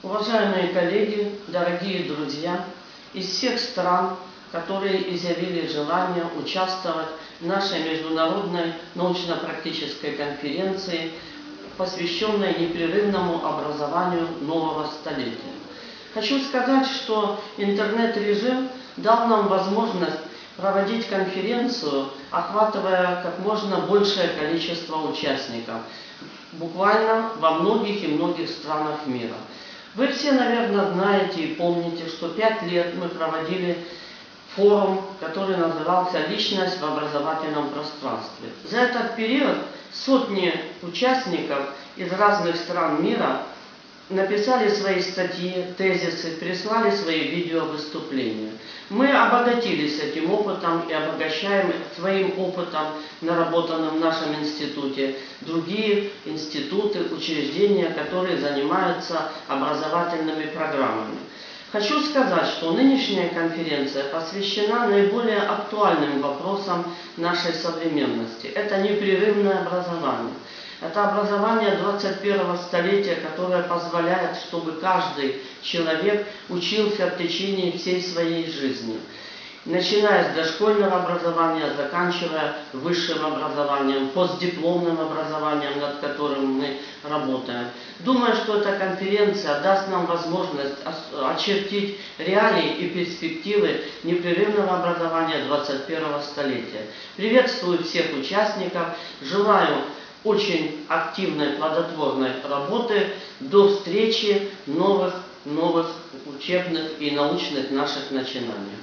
Уважаемые коллеги, дорогие друзья, из всех стран, которые изъявили желание участвовать в нашей международной научно-практической конференции, посвященной непрерывному образованию нового столетия. Хочу сказать, что интернет-режим дал нам возможность проводить конференцию, охватывая как можно большее количество участников, буквально во многих и многих странах мира. Вы все, наверное, знаете и помните, что пять лет мы проводили форум, который назывался «Личность в образовательном пространстве». За этот период сотни участников из разных стран мира написали свои статьи, тезисы, прислали свои видеовыступления. Мы обогатились этим опытом и обогащаем своим опытом, наработанным в нашем институте, другие институты, учреждения, которые занимаются образовательными программами. Хочу сказать, что нынешняя конференция посвящена наиболее актуальным вопросам нашей современности. Это непрерывное образование. Это образование 21 столетия, которое позволяет, чтобы каждый человек учился в течение всей своей жизни. Начиная с дошкольного образования, заканчивая высшим образованием, постдипломным образованием, над которым мы работаем. Думаю, что эта конференция даст нам возможность очертить реалии и перспективы непрерывного образования 21 столетия. Приветствую всех участников, желаю очень активной, плодотворной работы. До встречи новых, новых учебных и научных наших начинаний.